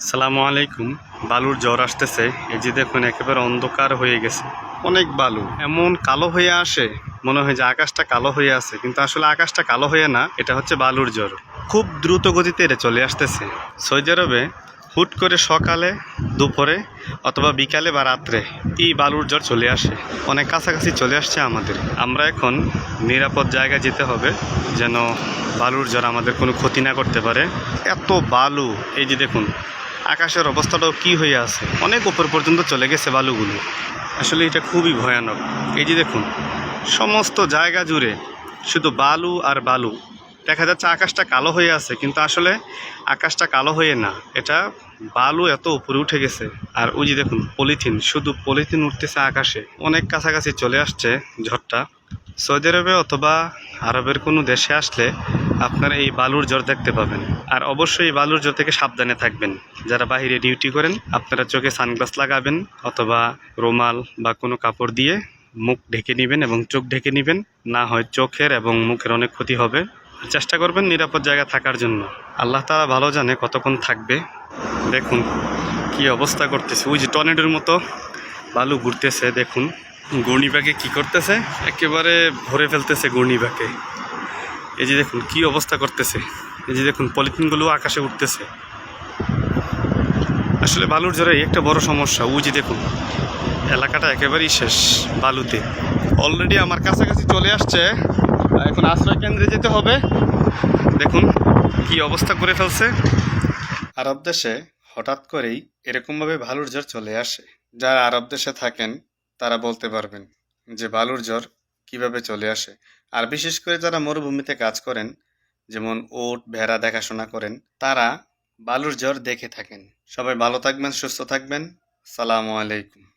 সালামু আলাইকুম। বালুর জ্বর আসতেছে। এই যে দেখুন, একেবারে অন্ধকার হয়ে গেছে। অনেক বালু। এমন কালো হয়ে আসে, মনে হয় যে আকাশটা কালো হয়ে আছে। কিন্তু আসলে আকাশটা কালো হয়ে না, এটা হচ্ছে বালুর জ্বর। খুব দ্রুত গতিতে এটা চলে আসতেছে। সৌদি আরবে হুট করে সকালে দুপুরে অথবা বিকালে বা রাত্রে এই বালুর জ্বর চলে আসে। অনেক কাছাকাছি চলে আসছে আমাদের। আমরা এখন নিরাপদ জায়গায় যেতে হবে, যেন বালুর জ্বর আমাদের কোনো ক্ষতি না করতে পারে। এত বালু, এই যে দেখুন আকাশের অবস্থাটাও কি হয়ে আছে? অনেক উপর পর্যন্ত চলে গেছে বালুগুলো। আসলে এটা খুবই ভয়ানক। এই যে দেখুন, সমস্ত জায়গা জুড়ে শুধু বালু আর বালু। দেখা যাচ্ছে আকাশটা কালো হয়ে আছে, কিন্তু আসলে আকাশটা কালো হয়ে না। এটা বালু এত উপরে উঠে গেছে। আর ওই যে দেখুন, পলিথিন। শুধু পলিথিন উঠতেছে আকাশে। অনেক কাছাকাছি চলে আসছে ঝড়টা। সৌদি আরবে অথবা আরবের কোনো দেশে আসলে আপনারা এই বালুর জ্বর দেখতে পাবেন। আর অবশ্যই এই বালুর জ্বর থেকে সাবধানে থাকবেন। যারা বাইরে ডিউটি করেন, আপনারা চোখে সানগ্লাস লাগাবেন অথবা রুমাল বা কোনো কাপড় দিয়ে মুখ ঢেকে নেবেন এবং চোখ ঢেকে নেবেন। না হয় চোখের এবং মুখের অনেক ক্ষতি হবে। চেষ্টা করবেন নিরাপদ জায়গা থাকার জন্য। আল্লাহ তারা ভালো জানে কতক্ষণ থাকবে। দেখুন কি অবস্থা করতেছে। ওই যে টর্নেডোর মতো বালু ঘুরতেছে, দেখুন। ঘূর্ণিপাকে কি করতেছে? একেবারে ভরে ফেলতেছে ঘূর্ণিপাকে এই যে দেখুন, কি অবস্থা করতেছে। এই যে দেখুন, পলিথিনগুলো আকাশে উঠতেছে। আসলে বালুর জ্বরে একটা বড় সমস্যা। ওই যে দেখুন, এলাকাটা একেবারেই শেষ বালুতে। অলরেডি আমার কাছাকাছি চলে আসছে। এখন আশ্রয় কেন্দ্রে যেতে হবে। দেখুন, কি অবস্থা করে ফেলছে। আরব দেশে হঠাৎ করেই এরকমভাবে বালুর জ্বর চলে আসে। যারা আরব দেশে থাকেন তারা বলতে পারবেন যে বালুর জ্বর কীভাবে চলে আসে। আর বিশেষ করে যারা মরুভূমিতে কাজ করেন, যেমন ওট, ভেড়া দেখাশোনা করেন, তারা বালুর জ্বর দেখে থাকেন। সবাই ভালো থাকবেন, সুস্থ থাকবেন। সালামু আলাইকুম।